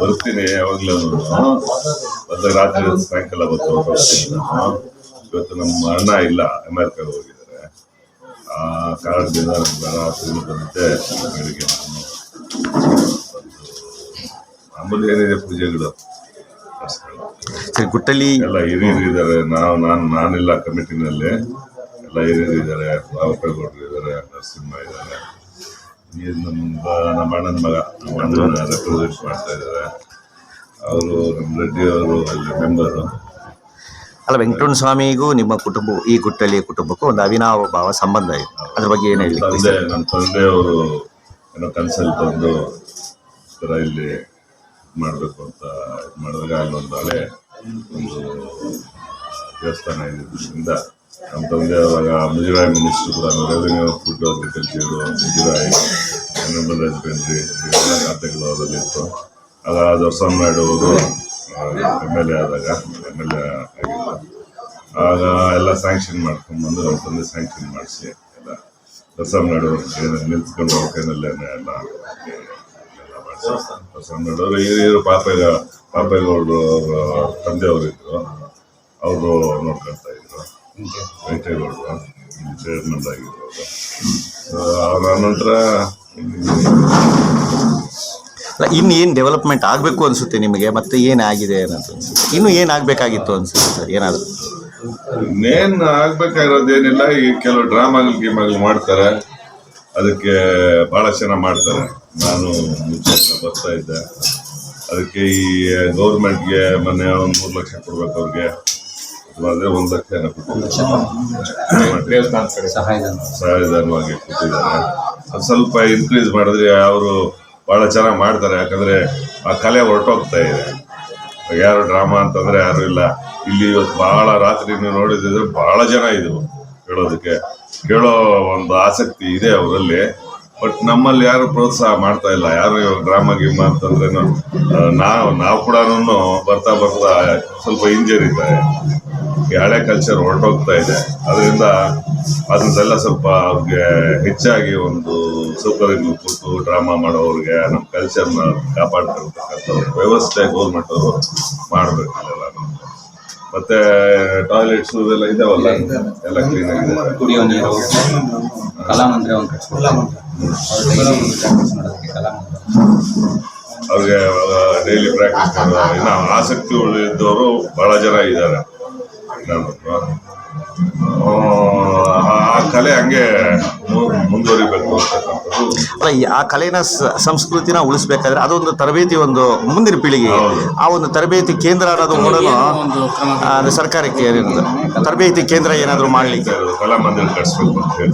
ಬರ್ತೀನಿ, ಯಾವಾಗ್ಲೂ ಮತ್ತೆ ರಾತ್ರಿ ಸಾಯಂಕಾಲ ಬರ್ತಾ ಬರ್ತೀನಿ. ಇವತ್ತು ನಮ್ಮ ಅಣ್ಣ ಇಲ್ಲ, ಅಮೆರಿಕಾಗ ಹೋಗಿದ್ದಾರೆ ಆ ಕಾರಣದಿಂದ ಬೆಳಿಗ್ಗೆ ನಾನು ಮಾಮೂಲಿ ಏನಿದೆ ಪೂಜೆಗಳು? ಸರಿ ಗುಟ್ಟಳ್ಳಿ ಎಲ್ಲ ಹಿರಿಯರು ಇದ್ದಾರೆ ನಾವು ನಾನು ನಾನಿಲ್ಲ ಕಮಿಟಿನಲ್ಲಿ. ಎಲ್ಲ ಹಿರಿಯರು ಇದ್ದಾರೆ ಬಾಬಪ್ಪೇಗೌಡರು ಇದ್ದಾರೆ. ನರಸಿಂಹ ಇದ್ದಾರೆ ನಮ್ಮ ನಮ್ಮ ಅಣ್ಣನ ಮಗ. ನಮ್ಮ ಅಣ್ಣನ ರೆಪ್ರೆಸೆಂಟ್ ಮಾಡ್ತಾ ಇದ್ದಾರೆ. ಅವರು ನಮ್ಮ ರೆಡ್ಡಿ ಅವರು ಅಲ್ಲಿ ಮೆಂಬರು ಅಲ್ಲ ವೆಂಕಟೇಶ್ವರ ಸ್ವಾಮಿಗೂ ನಿಮ್ಮ ಕುಟುಂಬ ಈ ಗುಟ್ಟಲಿ ಕುಟುಂಬಕ್ಕೂ ಒಂದು ಅವಿನಾಭಾವ ಸಂಬಂಧ ಇದೆ. ಅದ್ರ ಬಗ್ಗೆ ಏನು ಹೇಳಿ? ತಂದೆ ನಮ್ಮ ತಂದೆಯವರು ಏನೋ ಕನ್ಸಲ್ಲಿ ಬಂದು ಥರ ಇಲ್ಲಿ ಮಾಡಬೇಕು ಅಂತ ಇದು ಮಾಡಿದಾಗ ಅಲ್ಲೊಂದು ಹಳೆ ಒಂದು ದೇವಸ್ಥಾನ ಇದ್ದಿದ್ದರಿಂದ ನಮ್ಮ ತಂದೆ ಅವಾಗ ಮುಜರಾಯಿ ಮಿನಿಸ್ಟರ್ ಕೂಡ ರೆವೆನ್ಯೂ ಫುಡ್ ಅಗ್ರಿಕಲ್ಚರು ಮುಜರಾಯಿ ಎನಿಮಲ್ ಹಸ್ಬೆಂಡ್ರಿ ಇವೆಲ್ಲ ಖಾತೆಗಳು ಅವರಲ್ಲಿ ಇತ್ತು. ಆಗ ದೊರಸ್ವಾಮಿ ಅವರು ಎಂ ಎಲ್ ಎ ಆದಾಗ ಎಂ ಎಲ್ ಎ ಆಗಿಲ್ಲ ಆಗ ಎಲ್ಲ ಸ್ಯಾಂಕ್ಷನ್ ಮಾಡ್ಕೊಂಡ್ಬಂದು ನಮ್ಮ ತಂದೆ ಸ್ಯಾಂಕ್ಷನ್ ಮಾಡಿಸಿ ಎಲ್ಲ ದೊರಸ್ವಾಮಿ ನಿಂತ್ಕೊಂಡು ನಿಲ್ಸ್ಕೊಂಡು ಎಲ್ಲ ಎಲ್ಲ ಅವರು ಹಿರಿಯರು ಪಾಪೆಗ ಪಾಪೆಗೌಡರು ಅವರು ತಂದೆಯವರು ಅವರು ನೋಡ್ಕೊಳ್ತಾ ಇದ್ರು. ವೆಂಕಟೇಗೌಡರು ಚೇರ್ಮನ್ ಆಗಿದ್ರು ಅವ್ರ. ನಂತರ ಇನ್ನು ಏನು ಡೆವಲಪ್ಮೆಂಟ್ ಆಗಬೇಕು ಅನಿಸುತ್ತೆ ನಿಮಗೆ? ಮತ್ತೆ ಏನಾಗಿದೆ ಅನ್ನೋದು ಇನ್ನು ಏನಾಗಬೇಕಾಗಿತ್ತು ಅನ್ಸುತ್ತೆ ಸರ್? ಏನಾದರೂ? ಇನ್ನೇನ್ ಆಗ್ಬೇಕಾಗಿರೋದೇನಿಲ್ಲ, ಈ ಕೆಲವು ಡ್ರಾಮಾಗಳು, ಗೀಮಾಗಳು ಮಾಡ್ತಾರೆ. ಅದಕ್ಕೆ ಬಹಳ ಚೆನ್ನಾಗಿ ಮಾಡ್ತಾರೆ. ನಾನು ಮುಂಚೆ ಬರ್ತಾ ಇದ್ದೆ. ಅದಕ್ಕೆ ಈ ಗೌರ್ಮೆಂಟ್ಗೆ ಮೊನ್ನೆ ಒಂದು ಮೂರು ಲಕ್ಷ ಕೊಡ್ಬೇಕು ಅವ್ರಿಗೆ. ಆದರೆ ಒಂದು ಲಕ್ಷ. ಸಹಾಯಧನವಾಗಿ ಕೊಟ್ಟಿದ್ದಾರೆ. ಅದು ಸ್ವಲ್ಪ ಇನ್ಕ್ರೀಸ್ ಮಾಡಿದ್ರೆ ಅವರು ಬಹಳ ಚೆನ್ನಾಗಿ ಮಾಡ್ತಾರೆ. ಯಾಕಂದ್ರೆ ಆ ಕಲೆ ಹೊರಟೋಗ್ತಾ ಇದೆ. ಯಾರು ಡ್ರಾಮಾ ಅಂತಂದ್ರೆ ಯಾರು ಇಲ್ಲ. ಇಲ್ಲಿ ಇವತ್ತು ಬಹಳ ರಾತ್ರಿ ನೀವು ನೋಡಿದ್ರೆ ಬಹಳ ಜನ ಇದ್ರು ಕೇಳೋದಕ್ಕೆ. ಕೇಳೋ ಒಂದು ಆಸಕ್ತಿ ಇದೆ ಅವರಲ್ಲಿ. ಬಟ್ ನಮ್ಮಲ್ಲಿ ಯಾರು ಪ್ರೋತ್ಸಾಹ ಮಾಡ್ತಾ ಇಲ್ಲ. ಯಾರು ಡ್ರಾಮಾ ಗಿಮ್ಮ ಅಂತಂದ್ರೆ ನಾವು ನಾವು ಕೂಡ ಬರ್ತಾ ಬರ್ತಾ ಸ್ವಲ್ಪ ಹಿಂಜರಿತಾರೆ ಇದ್ದಾರೆ. ಹಳೆ ಕಲ್ಚರ್ ಹೊರಟೋಗ್ತಾ ಇದೆ. ಅದರಿಂದ ಅದನ್ನೆಲ್ಲ ಸ್ವಲ್ಪ ಅವ್ರಿಗೆ ಹೆಚ್ಚಾಗಿ ಒಂದು ಸೌಕರ್ಯ ಕೊಟ್ಟು ಡ್ರಾಮಾ ಮಾಡೋರಿಗೆ ನಮ್ಮ ಕಲ್ಚರ್ನ ಕಾಪಾಡ್ತಿರ್ತಕ್ಕಂಥ ವ್ಯವಸ್ಥೆ ಗೌರ್ಮೆಂಟ್ ಅವರು ಮಾಡಬೇಕು. ಇದೆಲ್ಲ ಮತ್ತೆ ಟಾಯ್ಲೆಟ್ಸ್ ಎಲ್ಲ ಇದಾವಲ್ಲ? ಎಲ್ಲ ಕ್ಲೀನ್ ಆಗಿದೆ. ಕುಡಿಯೋ ನೀರು ಕಲಾಮಂದಿರ ಒಂದು ಅವ್ರಿಗೆ ಡೈಲಿ ಪ್ರಾಕ್ಟೀಸ್ ಇನ್ನು ಆಸಕ್ತಿ ಇದ್ದವರು ಬಹಳ ಜನ ಇದ್ದಾರೆ. ಆ ಕಲೆ ಹಂಗೆ ಮುಂದುವರಿಬೇಕು ಅಲ್ಲ ಈ ಆ ಕಲೆನ ಸಂಸ್ಕೃತಿನ ಉಳಿಸ್ಬೇಕಾದ್ರೆ ಅದೊಂದು ತರಬೇತಿ ಒಂದು ಮುಂದಿನ ಪೀಳಿಗೆ ಆ ಒಂದು ತರಬೇತಿ ಕೇಂದ್ರ ಅನ್ನೋದು ಮೊದಲು ಅದು ಸರ್ಕಾರಕ್ಕೆ ತರಬೇತಿ ಕೇಂದ್ರ ಏನಾದರೂ ಮಾಡಲಿಕ್ಕೆ. ಕಲಾಮಂದಿರ ಕಟ್ಸ್ಬೇಕು ಅಂತ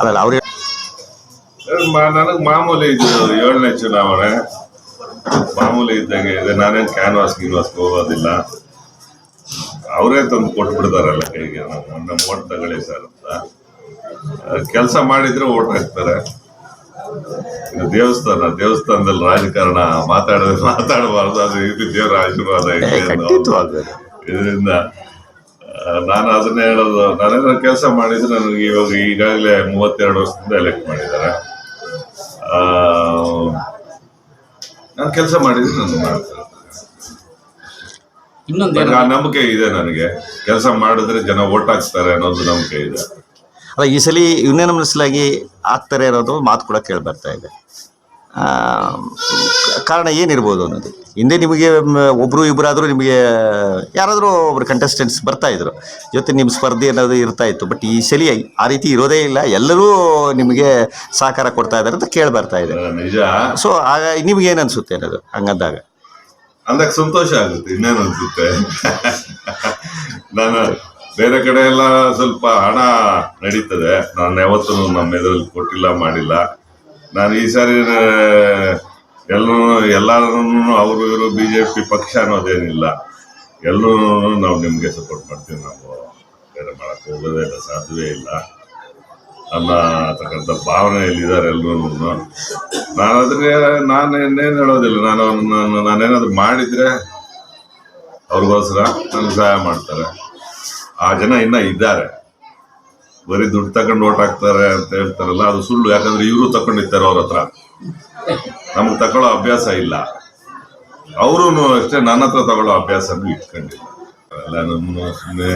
ಅಲ್ಲಲ್ಲ ಅವ್ರಿಗೆ ನನಗೆ ಮಾಮೂಲಿ ಇದು ಏಳನೇ ಚುನಾವಣೆ. ಮಾಮೂಲಿ ಇದ್ದಂಗೆ ಇದೆ. ನಾನೇನು ಕ್ಯಾನ್ವಾಸ್ ಗಿನ್ವಾಸ್ಗೆ ಹೋಗೋದಿಲ್ಲ. ಅವರೇ ತಂದು ಕೊಟ್ಬಿಡ್ತಾರಲ್ಲ ಕೈಗೆ. ನಮ್ಮ ಓಟ್ ತಗೊಳ್ಳಿ ಸರ್ ಅಂತ. ಕೆಲಸ ಮಾಡಿದ್ರೆ ಓಟ್ ಹಾಕ್ತಾರೆ. ಇದು ದೇವಸ್ಥಾನ ದೇವಸ್ಥಾನದಲ್ಲಿ ರಾಜಕಾರಣ ಮಾತಾಡಿದ್ರೆ ಮಾತಾಡಬಾರ್ದು. ಅದು ಇದು ದೇವರ ಆಶೀರ್ವಾದ ಇದೆ ಇದರಿಂದ ನಾನು ಅದನ್ನೇ ಹೇಳೋದು. ನಾನೇನಾದ್ರು ಕೆಲಸ ಮಾಡಿದ್ರೆ ನನಗೆ ಇವಾಗ ಈಗಾಗಲೇ ಮೂವತ್ತೆರಡು ವರ್ಷದಿಂದ ಎಲೆಕ್ಟ್ ಮಾಡಿದ್ದಾರೆ. ನಾನು ಕೆಲಸ ಮಾಡಿದ್ರೆ ನಾನು ಮಾಡ್ತೀನಿ. ಇನ್ನೊಂದು ಆ ನಂಬಿಕೆ ಇದೆ ನನಗೆ. ಕೆಲಸ ಮಾಡಿದ್ರೆ ಜನ ಓಟ್ ಹಾಕ್ಸ್ತಾರೆ ಅನ್ನೋದು ನಂಬಿಕೆ ಇದೆ. ಅಲ್ಲ ಈ ಸಲ ಯುನಾನಿಮಸ್ಲಾಗಿ ಆಗ್ತಾರೆ ಅನ್ನೋದು ಮಾತು ಕೂಡ ಕೇಳಿ ಬರ್ತಾ ಇದೆ. ಆ, ಕಾರಣ ಏನಿರ್ಬೋದು ಅನ್ನೋದು? ಹಿಂದೆ ನಿಮಗೆ ಒಬ್ಬರು ಒಬ್ರು ಇಬ್ಬರಾದರೂ ನಿಮಗೆ ಯಾರಾದರೂ ಒಬ್ರು ಕಂಟೆಸ್ಟೆಂಟ್ಸ್ ಬರ್ತಾ ಇದ್ರು. ಜೊತೆ ನಿಮ್ಮ ಸ್ಪರ್ಧೆ ಅನ್ನೋದು ಇರ್ತಾ ಇತ್ತು. ಬಟ್ ಈ ಸಲ ಆ ರೀತಿ ಇರೋದೇ ಇಲ್ಲ. ಎಲ್ಲರೂ ನಿಮಗೆ ಸಹಕಾರ ಕೊಡ್ತಾ ಇದ್ದಾರೆ ಅಂತ ಕೇಳಿ ಬರ್ತಾ ಇದೆ. ನಿಜ. ಸೊ ಆಗ ನಿಮ್ಗೆ ಏನು ಅನ್ಸುತ್ತೆ ಅನ್ನೋದು ಹಂಗಂದಾಗ? ಅಂದಾಗ ಸಂತೋಷ ಆಗುತ್ತೆ, ಇನ್ನೇನು ಅನ್ಸುತ್ತೆ? ನಾನು ಬೇರೆ ಕಡೆ ಎಲ್ಲ ಸ್ವಲ್ಪ ಹಣ ನಡೀತದೆ. ನಾನು ಯಾವತ್ತೂ ನಮ್ಮ ಎದುರಲ್ಲಿ ಕೊಟ್ಟಿಲ್ಲ, ಮಾಡಿಲ್ಲ. ನಾನು ಈ ಸಾರಿ ಎಲ್ಲರೂ ಎಲ್ಲರೂ ಅವರು ಇವರು ಬಿ ಜೆ ಪಿ ಪಕ್ಷ ಅನ್ನೋದೇನಿಲ್ಲ. ಎಲ್ಲರೂ ನಾವು ನಿಮಗೆ ಸಪೋರ್ಟ್ ಮಾಡ್ತೀವಿ. ನಾವು ಬೇರೆ ಮಾಡಕ್ ಹೋಗೋದೇ ಇಲ್ಲ, ಸಾಧ್ಯವೇ ಇಲ್ಲ. ಅನ್ನತಕ್ಕಂಥ ಭಾವನೆಯಲ್ಲಿದ್ದಾರೆ ಎಲ್ಲರೂ ನಾನು ಅದನ್ನ ನಾನು ಇನ್ನೇನು ಹೇಳೋದಿಲ್ಲ. ನಾನು ನಾನು ನಾನೇನಾದ್ರು ಮಾಡಿದ್ರೆ ಅವ್ರಿಗೋಸ್ಕರ ನನಗೆ ಸಹಾಯ ಮಾಡ್ತಾರೆ. ಆ ಜನ ಇನ್ನೂ ಇದ್ದಾರೆ. ಬರೀ ದುಡ್ಡು ತಗೊಂಡು ಓಟ್ ಹಾಕ್ತಾರೆ ಅಂತ ಹೇಳ್ತಾರಲ್ಲ, ಅದು ಸುಳ್ಳು. ಯಾಕಂದ್ರೆ ಇವರು ತಕೊಂಡಿರ್ತಾರೆ ಅವ್ರ ಹತ್ರ. ನಮ್ಗೆ ತಗೊಳ್ಳೋ ಅಭ್ಯಾಸ ಇಲ್ಲ. ಅವರು ಅಷ್ಟೇ ನನ್ನ ಹತ್ರ ತಗೊಳ್ಳೋ ಅಭ್ಯಾಸನೂ ಇಟ್ಕೊಂಡಿಲ್ಲ. ಎಲ್ಲ ನಮ್ಮ ಸುಮ್ಮನೆ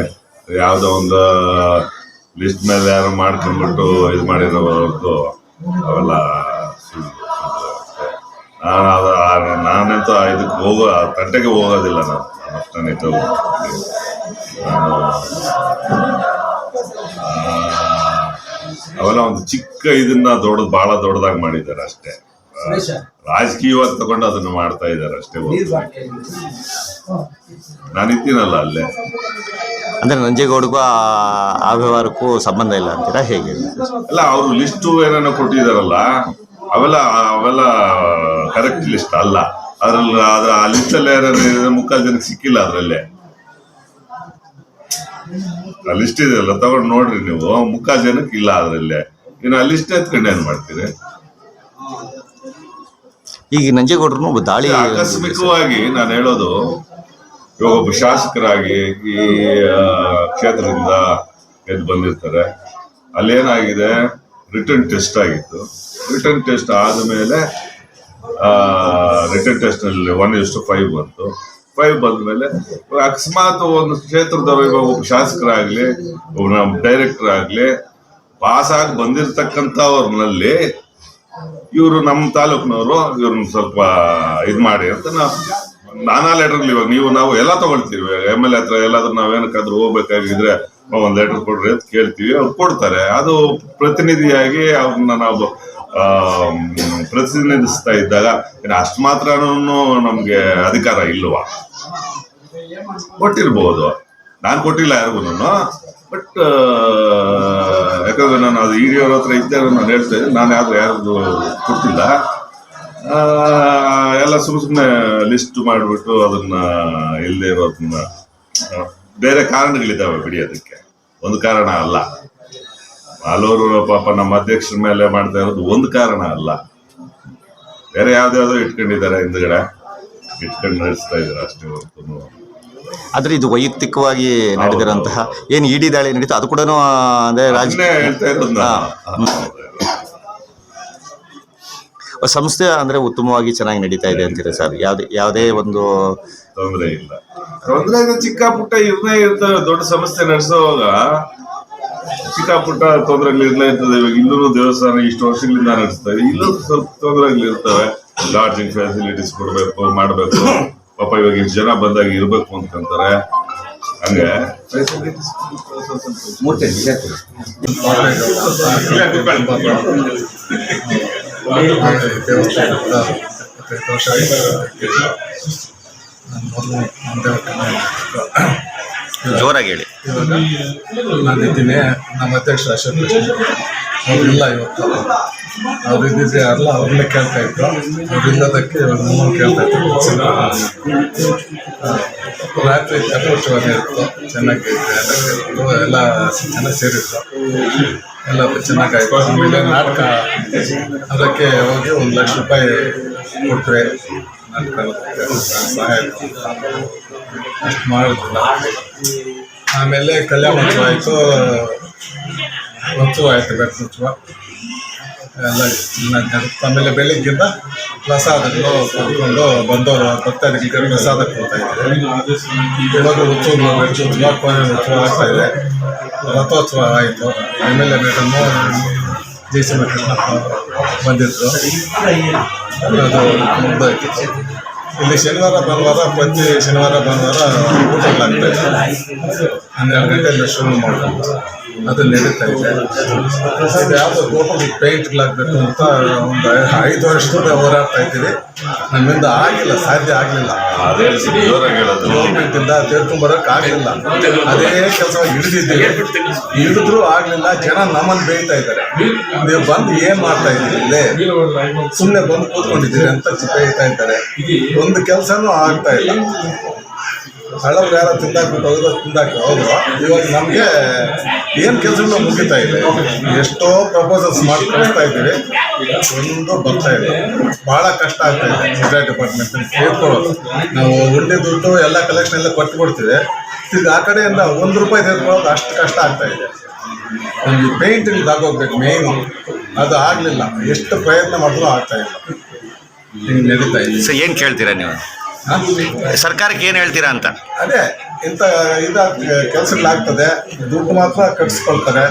ಯಾವುದೋ ಒಂದು ಲಿಸ್ಟ್ ಮೇಲೆ ಯಾರು ಮಾಡ್ಕೊಂಡ್ಬಿಟ್ಟು ಇದು ಮಾಡಿರೋ ಹೊರತು ಅವೆಲ್ಲ ನಾನು ಅದು ನಾನಂತೂ ಇದಕ್ಕೆ ಹೋಗೋ, ಆ ತಂಟೆಗೆ ಹೋಗೋದಿಲ್ಲ ನಾನು. ನಾನು ಅಷ್ಟೇ ಅವೆಲ್ಲ ಒಂದು ಚಿಕ್ಕ ಇದನ್ನ ದೊಡ್ಡದು ಬಹಳ ದೊಡ್ಡದಾಗಿ ಮಾಡಿದ್ದಾರೆ ಅಷ್ಟೇ. ರಾಜಕೀಯವಾಗಿ ತಗೊಂಡು ಅದನ್ನು ಮಾಡ್ತಾ ಇದ್ದಾರೆ ಅಷ್ಟೇ. ನಾನು ಇದ್ದೀನಲ್ಲ ಅಲ್ಲೇ. ಅಂದ್ರೆ ನಂಜೇಗೌಡಗೂ ಆ ಆ ವ್ಯವಹಾರಕ್ಕೂ ಸಂಬಂಧ ಇಲ್ಲ ಅಂತೀರಾ? ಹೇಗೆ? ಅಲ್ಲ ಅವರು ಲಿಸ್ಟು ಏನೇನೋ ಕೊಟ್ಟಿದಾರಲ್ಲ ಅವೆಲ್ಲ ಅವೆಲ್ಲ ಕರೆಕ್ಟ್ ಲಿಸ್ಟ್ ಅಲ್ಲ. ಅದ್ರಲ್ಲಿ ಅದ್ರ ಆ ಲಿಸ್ಟ್ ಅಲ್ಲಿ ಯಾರು ಮುಕ್ಕಾಲು ಜನಕ್ಕೆ ಸಿಕ್ಕಿಲ್ಲ ಅದರಲ್ಲೇ. ಆ ಲಿಸ್ಟ್ ಇದೆಯಲ್ಲ ತಗೊಂಡು ನೋಡ್ರಿ ನೀವು. ಮುಕ್ಕಾಲು ಜನಕ್ಕೆ ಇಲ್ಲ ಅದರಲ್ಲೇ. ಇನ್ನು ಆ ಲಿಸ್ಟ್ ಎತ್ಕೊಂಡು ಏನ್ ಮಾಡ್ತೀರಿ? ಈಗ ನಂಜೇಗೌಡರು ಒಬ್ಬ ದಾಳಿ ಆಕಸ್ಮಿಕವಾಗಿ ನಾನು ಹೇಳೋದು, ಇವಾಗ ಒಬ್ಬ ಶಾಸಕರಾಗಿ ಈ ಕ್ಷೇತ್ರದಿಂದ ಎದ್ದು ಬಂದಿರ್ತಾರೆ. ಅಲ್ಲೇನಾಗಿದೆ? ರಿಟರ್ನ್ ಟೆಸ್ಟ್ ಆಗಿತ್ತು. ರಿಟರ್ನ್ ಟೆಸ್ಟ್ ಆದಮೇಲೆ ರಿಟರ್ನ್ ಟೆಸ್ಟ್ನಲ್ಲಿ ಒನ್ ಇಷ್ಟು ಫೈವ್ ಬಂತು. ಫೈವ್ ಬಂದ ಮೇಲೆ, ಅಕಸ್ಮಾತ್ ಒಂದು ಕ್ಷೇತ್ರದವರು ಇವಾಗ ಒಬ್ಬ ಶಾಸಕರಾಗಲಿ, ಒಬ್ಬ ಡೈರೆಕ್ಟರ್ ಆಗಲಿ ಪಾಸ್ ಆಗಿ ಬಂದಿರತಕ್ಕಂಥವ್ರನಲ್ಲಿ ಇವರು ನಮ್ಮ ತಾಲೂಕಿನವರು ಇವ್ರನ್ನ ಸ್ವಲ್ಪ ಇದು ಮಾಡಿ ಅಂತ ನಾವು ನಾನಾ ಲೆಟರ್ಗಳು ಇವಾಗ ನೀವು ನಾವು ಎಲ್ಲ ತಗೊಳ್ತೀವಿ. ಎಂ ಎಲ್ ಎ ಹತ್ರ ಎಲ್ಲಾದ್ರೂ ನಾವೇನಕ್ಕಾದ್ರೂ ಹೋಗ್ಬೇಕಾಗಿದ್ರೆ ಒಂದು ಲೆಟರ್ ಕೊಡ್ರಿ ಅಂತ ಕೇಳ್ತೀವಿ. ಅವ್ರು ಕೊಡ್ತಾರೆ. ಅದು ಪ್ರತಿನಿಧಿಯಾಗಿ ಅವ್ರನ್ನ ನಾವು ಪ್ರತಿನಿಧಿಸ್ತಾ ಇದ್ದಾಗ ಅಷ್ಟು ಮಾತ್ರ ನಮಗೆ ಅಧಿಕಾರ ಇಲ್ವಾ? ಕೊಟ್ಟಿರ್ಬೋದು. ನಾನು ಕೊಟ್ಟಿಲ್ಲ ಯಾರಿಗೂ ಬಟ್ ಯಾಕಂದ್ರೆ ನಾನು ಅದು ಹಿರಿಯವ್ರ ಹತ್ರ ಇದ್ದೆ ನಾನು ಹೇಳ್ತೇನೆ ನಾನು ಯಾರು ಯಾರ್ದು ಕೊಡ್ತಿಲ್ಲ ಎಲ್ಲ ಸುಮ್ಮ ಸುಮ್ಮನೆ ಲಿಸ್ಟ್ ಮಾಡಿಬಿಟ್ಟು ಅದನ್ನ ಇಲ್ಲದೆ ಇರೋದನ್ನ ಬೇರೆ ಕಾರಣಗಳಿದ್ದಾವೆ ಬಿಡಿ ಅದಕ್ಕೆ. ಒಂದು ಕಾರಣ ಅಲ್ಲ. ಹಲವರು ಪಾಪ ನಮ್ಮ ಅಧ್ಯಕ್ಷರ ಮೇಲೆ ಮಾಡ್ತಾ ಇರೋದು ಒಂದು ಕಾರಣ ಅಲ್ಲ. ಬೇರೆ ಯಾವ್ದಾವುದೋ ಇಟ್ಕೊಂಡಿದ್ದಾರೆ ಹಿಂದ್ಗಡೆ. ಇಟ್ಕೊಂಡು ನಡೆಸ್ತಾ ಇದ್ದಾರೆ ಅಷ್ಟೇ ಹೊರತು. ಆದ್ರೆ ಇದು ವೈಯಕ್ತಿಕವಾಗಿ ನಡೆದಿರುವಂತಹ ಏನು ಇಡಿ ದಾಳಿ ನಡೀತು ಅದು ಕೂಡ ಅಂದ್ರೆ ರಾಜಕೀಯ. ಸಂಸ್ಥೆ ಅಂದ್ರೆ ಉತ್ತಮವಾಗಿ ಚೆನ್ನಾಗಿ ನಡೀತಾ ಇದೆ ಅಂತೀರಾ ಸರ್? ಯಾವ್ದೇ ಯಾವುದೇ ಒಂದು ತೊಂದರೆ ಇಲ್ಲ. ತೊಂದರೆ ಚಿಕ್ಕ ಪುಟ್ಟ ಇರ್ಲೇ ಇರ್ತವೆ ದೊಡ್ಡ ಸಂಸ್ಥೆ ನಡೆಸುವಾಗ ಚಿಕ್ಕ ಪುಟ್ಟ ತೊಂದರೆಗಳು ಇರ್ಲೇ ಇರ್ತದೆ. ಇವಾಗ ಇಲ್ಲೂ ದೇವಸ್ಥಾನ ಇಷ್ಟು ವರ್ಷಗಳಿಂದ ನಡೆಸ್ತಾರೆ ಇಲ್ಲೂ ಸ್ವಲ್ಪ ತೊಂದರೆಗಳು ಇರ್ತವೆ. ಲಾಡ್ಜಿಂಗ್ ಫೆಸಿಲಿಟೀಸ್ ಕೊಡ್ಬೇಕು ಮಾಡ್ಬೇಕು. ಪಾಪ ಇವಾಗ ಇಷ್ಟು ಜನ ಬಂದಾಗ ಇರ್ಬೇಕು ಅಂತಂತಾರೆ ಹಂಗೆ? ಜೋರಾಗಿ ಹೇಳಿ. ನಾನು ಇದ್ದೀನಿ ನಮ್ಮ ಅಧ್ಯಕ್ಷ ಅಶೋಕ್ ಕೃಷ್ಣ. ಅವರಿಲ್ಲ ಇವತ್ತು. ಅವ್ರು ಇದ್ದಿದ್ರೆ ಅಲ್ಲ, ಅವ್ರನ್ನೇ ಕೇಳ್ತಾ ಇದ್ರು. ಅವ್ರು ಇಲ್ಲದಕ್ಕೆ ಇವಾಗ ನಮ್ಮನ್ನು ಕೇಳ್ತಾ ಇದ್ರು. ರಾತ್ರಿ ಕರ್ಕೋಟವಾಗಿ ಇತ್ತು. ಚೆನ್ನಾಗಿ ಎಲ್ಲ ಜನ ಸೇರಿದ್ರು. ಎಲ್ಲ ಚೆನ್ನಾಗಾಯ್ತು ಆಮೇಲೆ ನಾಟಕ, ಅದಕ್ಕೆ ಹೋಗಿ ಒಂದು ಲಕ್ಷ ರೂಪಾಯಿ ಕೊಟ್ಟರೆ ನಾಟಕ ಸಹಾಯ ಅಷ್ಟು ಮಾಡಿದ್ರಲ್ಲ ಆಮೇಲೆ ಕಲ್ಯಾಣ ಆಯಿತು. ಉತ್ಸವ ಆಯಿತು ಬೆಟ್ಟ ಮುಚ್ಚುವ ಎಲ್ಲ ಆಮೇಲೆ ಬೆಳಿಗ್ಗೆಯಿಂದ ಪ್ರಸಾದಗಳು ಕೊಡ್ಕೊಂಡು ಬಂದವರು ಭಕ್ತಾದಿಗಳಿಗೆ ಪ್ರಸಾದ ಕೊಡ್ತಾ ಇದ್ದಾರೆ. ಇವಾಗ ಉತ್ಸವ ಉತ್ಸವ ಆಗ್ತಾ ಇದೆ. ರಥೋತ್ಸವ ಆಯಿತು. ಆಮೇಲೆ ಮೇಡಮ್ಮು ಜಯಸಿಂಹ ಕೃಷ್ಣಪ್ಪ ಬಂದಿದ್ದರು ಅದು ಮುಗ್ದೋಯ್ತು ಇಲ್ಲಿ ಶನಿವಾರ, ಭಾನುವಾರ, ಪ್ರತಿ ಶನಿವಾರ, ಭಾನುವಾರ ಊಟಗಳಾಗ್ತಾ ಇದೆ. ಹನ್ನೆರಡು ಗಂಟೆಯಿಂದ ಶುರು ಮಾಡ್ಕೊಂಡು ಅದು ನಡೀತಾ ಇದೆ ಇದು ಯಾವುದೋ ಗೋಪುರ ಪೇಂಟ್ಗಳಾಗಬೇಕು ಅಂತ ಒಂದು ಐದು ವರ್ಷದಿಂದ ಹೋರಾಡ್ತಾ ಇದ್ದೀವಿ. ನಮ್ಮಿಂದ ಆಗಿಲ್ಲ ಸಾಧ್ಯ ಆಗಲಿಲ್ಲ. ಗೌರ್ಮೆಂಟಿಂದ ತೆರ್ಕೊಂಬರಕ್ ಆಗಲಿಲ್ಲ. ಅದೇ ಕೆಲಸ ಹಿಡಿದಿದ್ದೀವಿ. ಹಿಡಿದ್ರು ಆಗಲಿಲ್ಲ ಜನ ನಮ್ಮನ್ನು ಬೇಯ್ತಾ ಇದ್ದಾರೆ. ನೀವು ಬಂದು ಏನ್ ಮಾಡ್ತಾ ಇದ್ದೀರಿ? ಇಲ್ಲೇ ಸುಮ್ಮನೆ ಬಂದು ಕೂತ್ಕೊಂಡಿದ್ದೀರಿ ಅಂತ ಬೇಯ್ತಾ ಇದ್ದಾರೆ. ಒಂದು ಕೆಲಸನೂ ಆಗ್ತಾ ಇಲ್ಲ. ಹಳ್ಳಬ್ರು ಯಾರ ತಿಂದಾಕ್ಬಿಟ್ಟು ಹೋದ್ರು ತಿಂದಾಕಿ ಹೌದು. ಇವಾಗ ನಮಗೆ ಏನು ಕೆಲಸಗಳು ಮುಗಿತಾ ಇದೆ? ಎಷ್ಟೋ ಪ್ರಪೋಸಲ್ಸ್ ಮಾಡಿ ಕಳಿಸ್ತಾ ಇದ್ದೀವಿ. ಒಂದು ಬರ್ತಾ ಇದೆ. ಭಾಳ ಕಷ್ಟ ಆಗ್ತಾ ಇದೆ ಮುದ್ರಾ ಡಿಪಾರ್ಟ್ಮೆಂಟ್ ಸೇರ್ಕೊಳ್ಳೋದು ನಾವು ಉಂಡೆ ದುಡ್ಡು ಎಲ್ಲ ಕಲೆಕ್ಷನ್ ಎಲ್ಲ ಕೊಟ್ಟು ಕೊಡ್ತೀವಿ. ತಿರ್ಗಿ ಆ ಕಡೆಯಿಂದ ಒಂದು ರೂಪಾಯಿ ತೆಗೆದುಕೊಳ್ಳೋದು ಅಷ್ಟು ಕಷ್ಟ ಆಗ್ತಾ ಇದೆ. ನಮಗೆ ಪೇಂಟಿಂಗ್ ಇದಾಗೋಗ್ಬೇಕು ಮೇಯ್ನು ಅದು ಆಗಲಿಲ್ಲ. ಎಷ್ಟು ಪ್ರಯತ್ನ ಮಾಡಿದ್ರು ಆಗ್ತಾ ಇಲ್ಲ. ಹಿಂಗೆ ನಡೀತಾ ಇದೆ. ಸರ್, ಏನು ಕೇಳ್ತೀರಾ ನೀವು? ಸರ್ಕಾರಕ್ಕೆ ಏನು ಹೇಳ್ತೀರಾ ಅಂತ? ಅದೇ ಇಂಥ ಇದ ಕೆಲಸಗಳಾಗ್ತದೆ ದುಡ್ಡು ಮಾತ್ರ ಕಟ್ಸ್ಕೊಳ್ತಾರೆ.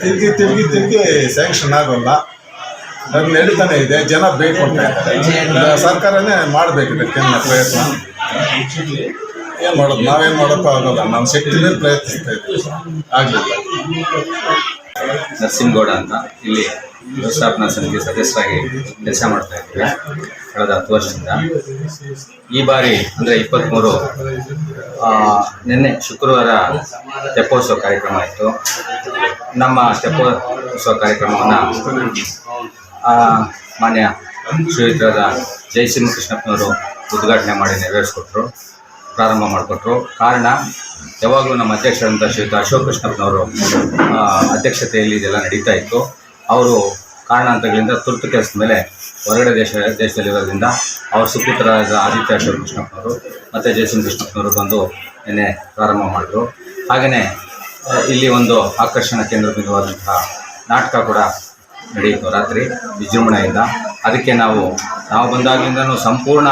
ತಿರುಗಿ ತಿರುಗಿ ತಿರುಗಿ ಸ್ಯಾಂಕ್ಷನ್ ಆಗೋಲ್ಲ. ಅದು ನಡೀತಾನೆ ಇದೆ. ಜನ ಬೇಕು ಇದ್ದಾರೆ. ಸರ್ಕಾರನೇ ಮಾಡಬೇಕು ಇದಕ್ಕೆಲ್ಲ ಪ್ರಯತ್ನ? ಏನು ಮಾಡೋದು? ನಾವೇನು ಮಾಡೋಕ್ಕೂ ಆಗೋಲ್ಲ. ನಮ್ಮ ಶಕ್ತಿನೇ ಮೇಲೆ ಪ್ರಯತ್ನಿಸ್ತಾ ಇದ್ದೀವಿ. ಆಗಲಿಲ್ಲ. ನರಸಿಂಹಗೌಡ ಅಂತ ಇಲ್ಲಿ ವ್ಯವಸ್ಥಾಪನಾ ಸಮಿತಿ ಸದಸ್ಯರಾಗಿ ಕೆಲಸ ಮಾಡ್ತಾ ಇದ್ದೀವಿ. ಕಳೆದ ಹತ್ತು ವರ್ಷದಿಂದ. ಈ ಬಾರಿ ಅಂದರೆ ಇಪ್ಪತ್ತ್ಮೂರು ನಿನ್ನೆ ಶುಕ್ರವಾರ ತೆಪ್ಪೋತ್ಸವ ಕಾರ್ಯಕ್ರಮ ಇತ್ತು. ನಮ್ಮ ತೆಪ್ಪೋತ್ಸವ ಕಾರ್ಯಕ್ರಮವನ್ನು ಮಾನ್ಯ ಶ್ರೀಯುತರಾದ ಜಯಸಿಂಹ ಕೃಷ್ಣಪ್ಪನವರು ಉದ್ಘಾಟನೆ ಮಾಡಿ ನೆರವೇರಿಸ್ಕೊಟ್ರು, ಪ್ರಾರಂಭ ಮಾಡಿಕೊಟ್ರು. ಕಾರಣ, ಯಾವಾಗಲೂ ನಮ್ಮ ಅಧ್ಯಕ್ಷರಂತ ಶ್ರೀಯುತ ಅಶೋಕ್ ಕೃಷ್ಣಪ್ಪನವರು ಅಧ್ಯಕ್ಷತೆಯಲ್ಲಿ ಇದೆಲ್ಲ ನಡೀತಾ ಇತ್ತು. ಅವರು ಕಾರಣಾಂತರಗಳಿಂದ ತುರ್ತು ಕೆಲಸದ ಮೇಲೆ ಹೊರಗಡೆ ದೇಶ, ದೇಶದಲ್ಲಿರೋದ್ರಿಂದ ಅವ್ರ ಸುಪುತ್ರರಾದ ಆದಿತ್ಯ ಅಶೋಕ್ ಕೃಷ್ಣಪ್ಪನವರು ಮತ್ತು ಜಯಸಿಂಹ ಕೃಷ್ಣಪ್ಪನವರು ಬಂದು ನಿನ್ನೆ ಪ್ರಾರಂಭ ಮಾಡಿದರು. ಹಾಗೆಯೇ ಇಲ್ಲಿ ಒಂದು ಆಕರ್ಷಣಾ ಕೇಂದ್ರ ಬಿಂದುವಾದಂತಹ ನಾಟಕ ಕೂಡ ನಡೆಯಿತು ರಾತ್ರಿ ವಿಜೃಂಭಣೆಯಿಂದ. ಅದಕ್ಕೆ ನಾವು ನಾವು ಬಂದಾಗಲಿಂದನೂ ಸಂಪೂರ್ಣ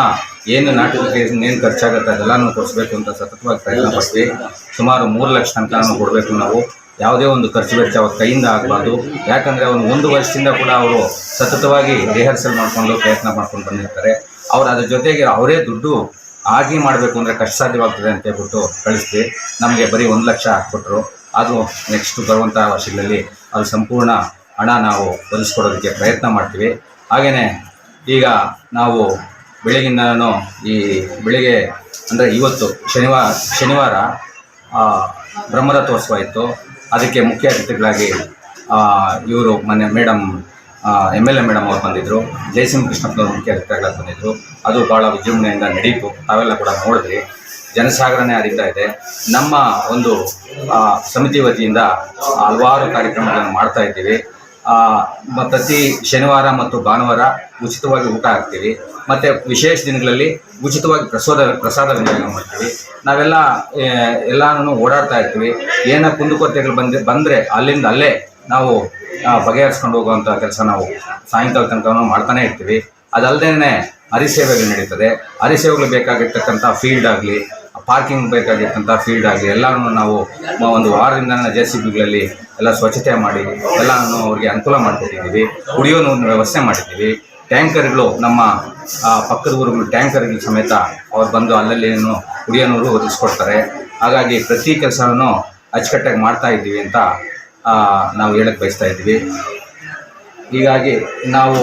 ಏನು ನಾಟಕಕ್ಕೆ ಏನು ಖರ್ಚಾಗುತ್ತೆ ಅದೆಲ್ಲನೂ ಕೊಡಿಸ್ಬೇಕು ಅಂತ ಸತತವಾಗಿ ಪ್ರಯತ್ನ ಪಡ್ತೀವಿ. ಸುಮಾರು ಮೂರು ಲಕ್ಷ ತನಕ ಕೊಡಬೇಕು ನಾವು. ಯಾವುದೇ ಒಂದು ಖರ್ಚು ವೆಚ್ಚ ಅವ್ರ ಕೈಯಿಂದ ಆಗಬಾರ್ದು. ಯಾಕಂದರೆ ಅವನು ಒಂದು ವರ್ಷದಿಂದ ಕೂಡ ಅವರು ಸತತವಾಗಿ ರಿಹರ್ಸಲ್ ಮಾಡಿಕೊಂಡು ಪ್ರಯತ್ನ ಮಾಡ್ಕೊಂಡು ಬಂದಿರ್ತಾರೆ. ಅವ್ರು ಅದ್ರ ಜೊತೆಗೆ ಅವರೇ ದುಡ್ಡು ಆಗಿ ಮಾಡಬೇಕು ಅಂದರೆ ಕಷ್ಟ ಸಾಧ್ಯವಾಗ್ತದೆ ಅಂತ ಹೇಳ್ಬಿಟ್ಟು ಕಳಿಸ್ತೀವಿ ನಮಗೆ ಬರೀ ಒಂದು ಲಕ್ಷ ಹಾಕ್ಬಿಟ್ರು ಅದು ನೆಕ್ಸ್ಟ್ ಬರುವಂಥ ವರ್ಷಗಳಲ್ಲಿ ಅದು ಸಂಪೂರ್ಣ ಹಣ ನಾವು ಒದಿಸ್ಕೊಡೋದಕ್ಕೆ ಪ್ರಯತ್ನ ಮಾಡ್ತೀವಿ. ಹಾಗೆಯೇ ಈಗ ನಾವು ಬೆಳಗಿನ ಈ ಬೆಳಿಗ್ಗೆ ಅಂದರೆ ಇವತ್ತು ಶನಿವಾರ ಶನಿವಾರ ಬ್ರಹ್ಮರಥೋತ್ಸವ ಇತ್ತು. ಅದಕ್ಕೆ ಮುಖ್ಯ ಅತಿಥಿಗಳಾಗಿ ಇವರು ಮೊನ್ನೆ madam M L A madam ಅವ್ರು ಬಂದಿದ್ದರು ಜಯಸಿಂಹ ಕೃಷ್ಣಪ್ಪನವರು ಮುಖ್ಯ ಅತಿಥಿಗಳಾಗಿ ಬಂದಿದ್ದರು ಅದು ಭಾಳ ವಿಜೃಂಭಣೆಯಿಂದ ನಡೀತು. ತಾವೆಲ್ಲ ಕೂಡ ನೋಡಿದ್ರಿ. ಜನಸಾಗರನೇ ಹರಿತಾ ಇದೆ. ನಮ್ಮ ಒಂದು ಸಮಿತಿ ವತಿಯಿಂದ ಹಲವಾರು ಕಾರ್ಯಕ್ರಮಗಳನ್ನು ಮಾಡ್ತಾ ಇದ್ದೀವಿ. ಪ್ರತಿ ಶನಿವಾರ ಮತ್ತು ಭಾನುವಾರ ಉಚಿತವಾಗಿ ಊಟ ಹಾಕ್ತೀವಿ. ಮತ್ತು ವಿಶೇಷ ದಿನಗಳಲ್ಲಿ ಉಚಿತವಾಗಿ ಪ್ರಸಾದ ಪ್ರಸಾದ ವಿನಿಯೋಗ ಮಾಡ್ತೀವಿ. ನಾವೆಲ್ಲ ಎಲ್ಲಾನು ಓಡಾಡ್ತಾ ಇರ್ತೀವಿ. ಏನ ಕುಂದುಕೊರತೆಗಳು ಬಂದ, ಬಂದರೆ ಅಲ್ಲಿಂದ ಅಲ್ಲೇ ನಾವು ಬಗೆಹರಿಸ್ಕೊಂಡು ಹೋಗುವಂಥ ಕೆಲಸ ನಾವು ಸಾಯಂಕಾಲ ತನಕ ಮಾಡ್ತಾನೆ ಇರ್ತೀವಿ. ಅದಲ್ಲದೇ ಹರಿಸೇವೆಗಳು ನಡೀತದೆ. ಹರಿಸೇವೆಗಳು ಬೇಕಾಗಿರ್ತಕ್ಕಂಥ ಫೀಲ್ಡ್ ಆಗಲಿ ಪಾರ್ಕಿಂಗ್ ಬೇಕಾಗಿರ್ತಂಥ ಫೀಲ್ಡ್ ಆಗಲಿ ಎಲ್ಲನೂ ನಾವು ಒಂದು ವಾರದಿಂದ ಜೆ ಸಿ ಬಿಗಳಲ್ಲಿ ಎಲ್ಲ ಸ್ವಚ್ಛತೆ ಮಾಡಿ ಎಲ್ಲನೂ ಅವ್ರಿಗೆ ಅನುಕೂಲ ಮಾಡಿಕೊಟ್ಟಿದ್ದೀವಿ. ಕುಡಿಯೋ ಒಂದು ವ್ಯವಸ್ಥೆ ಮಾಡಿದ್ದೀವಿ. ಟ್ಯಾಂಕರ್ಗಳು ನಮ್ಮ ಪಕ್ಕದ ಊರುಗಳು ಟ್ಯಾಂಕರ್ಗಳು ಸಮೇತ ಅವ್ರು ಬಂದು ಅಲ್ಲಲ್ಲಿ ಏನು ನೀರು ಒದಗಿಸ್ಕೊಡ್ತಾರೆ. ಹಾಗಾಗಿ ಪ್ರತಿ ಕೆಲಸವನ್ನು ಅಚ್ಚುಕಟ್ಟಾಗಿ ಮಾಡ್ತಾ ಇದ್ದೀವಿ ಅಂತ ನಾವು ಹೇಳಕ್ಕೆ ಬಯಸ್ತಾ ಇದ್ದೀವಿ. ಹೀಗಾಗಿ ನಾವು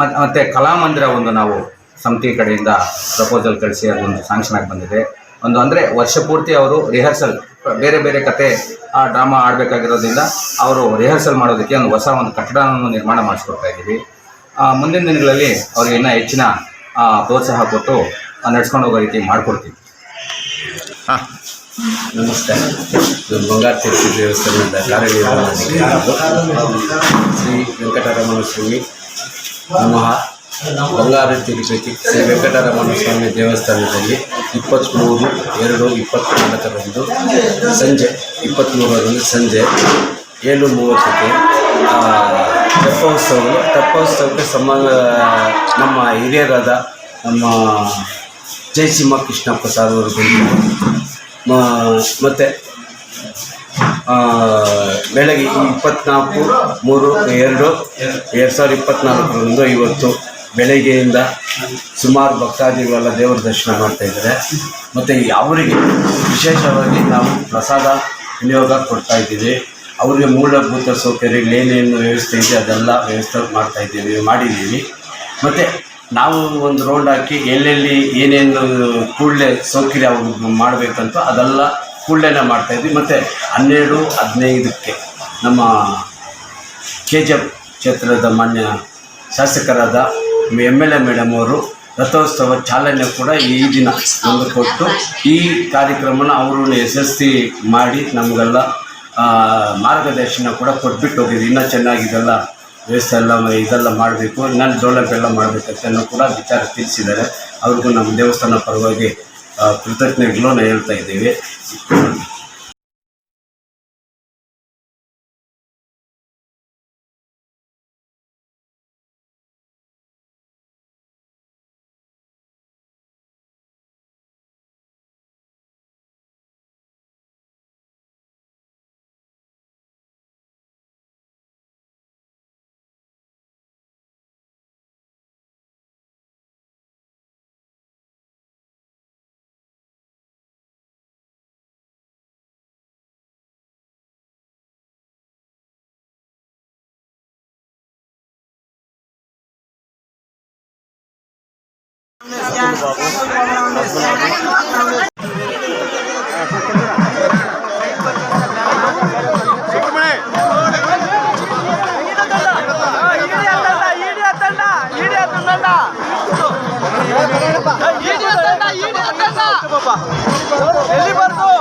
ಮತ್ತು ಮತ್ತು ಕಲಾಮಂದಿರ ಒಂದು ನಾವು ಸಮಿತಿ ಕಡೆಯಿಂದ ಪ್ರಪೋಸಲ್ ಕಳಿಸಿ ಅದೊಂದು ಸ್ಯಾಂಕ್ಷನ್ ಆಗಿ ಬಂದಿದೆ. ಒಂದು ಅಂದರೆ ವರ್ಷ ಪೂರ್ತಿ ಅವರು ರಿಹರ್ಸಲ್ ಬೇರೆ ಬೇರೆ ಕತೆ ಆ ಡ್ರಾಮಾ ಆಡಬೇಕಾಗಿರೋದ್ರಿಂದ ಅವರು ರಿಹರ್ಸಲ್ ಮಾಡೋದಕ್ಕೆ ಒಂದು ಹೊಸ ಒಂದು ಕಟ್ಟಡವನ್ನು ನಿರ್ಮಾಣ ಮಾಡಿಸ್ಕೊಡ್ತಾ ಇದ್ದೀವಿ. ಆ, ಮುಂದಿನ ದಿನಗಳಲ್ಲಿ ಅವ್ರಿಗೆ ಇನ್ನೂ ಹೆಚ್ಚಿನ ಆ, ಪ್ರೋತ್ಸಾಹ ಕೊಟ್ಟು ನಡ್ಸ್ಕೊಂಡು ಹೋಗೋ ರೀತಿ ಮಾಡಿಕೊಡ್ತೀವಿ. ಹಾಂ. ನಮಸ್ತೆ. ಇದು ಬಂಗಾರ ತೀರ್ಥ ದೇವಸ್ಥಾನದಿಂದ ಶ್ರೀ ವೆಂಕಟರಮಣ ಸ್ವಾಮಿ ನಮಃ. ಬಂಗಾರ ತಿರುಪತಿ ಶ್ರೀ ವೆಂಕಟರಮಣ ಸ್ವಾಮಿ ದೇವಸ್ಥಾನದಲ್ಲಿ ಇಪ್ಪತ್ತ್ಮೂರು, ಎರಡು ಇಪ್ಪತ್ತ್ನಾಲ್ಕರಂದು ಸಂಜೆ ಇಪ್ಪತ್ತ್ಮೂರರಂದು ಸಂಜೆ ಏಳು ಮೂವತ್ತಕ್ಕೆ ತೆಪ್ಪೋತ್ಸವ ತೆಪ್ಪೋತ್ಸವಕ್ಕೆ ಸಂಬಂಧ ನಮ್ಮ ಹಿರಿಯರಾದ ನಮ್ಮ ಜಯಸಿಂಹ ಕೃಷ್ಣಪ್ಪ ಸಾರ್ ಅವರು ಮತ್ತು ಬೆಳಗ್ಗೆ ಇಪ್ಪತ್ನಾಲ್ಕು ಮೂರು, ಎರಡು ಎರಡು ಸಾವಿರದ ಇಪ್ಪತ್ತ್ನಾಲ್ಕರಂದು ಇವತ್ತು ಬೆಳಗ್ಗೆಯಿಂದ ಸುಮಾರು ಭಕ್ತಾದಿಗಳೆಲ್ಲ ದೇವರ ದರ್ಶನ ಮಾಡ್ತಾ ಇದ್ದಾರೆ. ಮತ್ತು ಅವರಿಗೆ ವಿಶೇಷವಾಗಿ ನಾವು ಪ್ರಸಾದ ವಿನಿಯೋಗ ಕೊಡ್ತಾ ಇದ್ದೀವಿ. ಅವರಿಗೆ ಮೂಲಭೂತ ಸೌಕರ್ಯಗಳು ಏನೇನು ವ್ಯವಸ್ಥೆ ಇದೆ ಅದೆಲ್ಲ ವ್ಯವಸ್ಥೆ ಮಾಡ್ತಾ ಇದ್ದೀವಿ, ಮಾಡಿದ್ದೀವಿ. ಮತ್ತು ನಾವು ಒಂದು ರೌಂಡ್ ಹಾಕಿ ಎಲ್ಲೆಲ್ಲಿ ಏನೇನು ಕೂಡಲೇ ಸೌಕರ್ಯ ಮಾಡಬೇಕಂತ ಅದೆಲ್ಲ ಮಾಡ್ತಾ ಮಾಡ್ತಾಯಿದ್ವಿ ಮತ್ತು ಹನ್ನೆರಡು, ಹದಿನೈದಕ್ಕೆ ನಮ್ಮ ಕೆ ಜಿ ಎಫ್ ಕ್ಷೇತ್ರದ ಮಾನ್ಯ ಶಾಸಕರಾದ ಎಂ ಎಲ್ ಎ ಮೇಡಮ್ ಅವರು ರಥೋತ್ಸವ ಚಾಲನೆ ಕೂಡ ಈ ದಿನ ನಮಗೆ ಕೊಟ್ಟು ಈ ಕಾರ್ಯಕ್ರಮನ ಅವರು ಯಶಸ್ವಿ ಮಾಡಿ ನಮಗೆಲ್ಲ ಮಾರ್ಗದರ್ಶನ ಕೂಡ ಕೊಟ್ಬಿಟ್ಟು ಹೋಗಿದ್ದೀವಿ ಇನ್ನೂ ಚೆನ್ನಾಗಿದೆಲ್ಲ ವ್ಯವಸ್ಥೆ ಎಲ್ಲ ಇದೆಲ್ಲ ಮಾಡಬೇಕು. ಇನ್ನೊಂದು ಡೆವಲಪ್ ಎಲ್ಲ ಮಾಡಬೇಕಂತ ಕೂಡ ವಿಚಾರ ತಿಳಿಸಿದ್ದಾರೆ. ಅವ್ರಿಗೂ ನಮ್ಮ ದೇವಸ್ಥಾನ ಪರವಾಗಿ ಕೃತಜ್ಞತೆಗಳನ್ನು ಹೇಳ್ತಾ ಇದ್ದೀವಿ. ಎಲ್ಲಿ ಬರ್ದು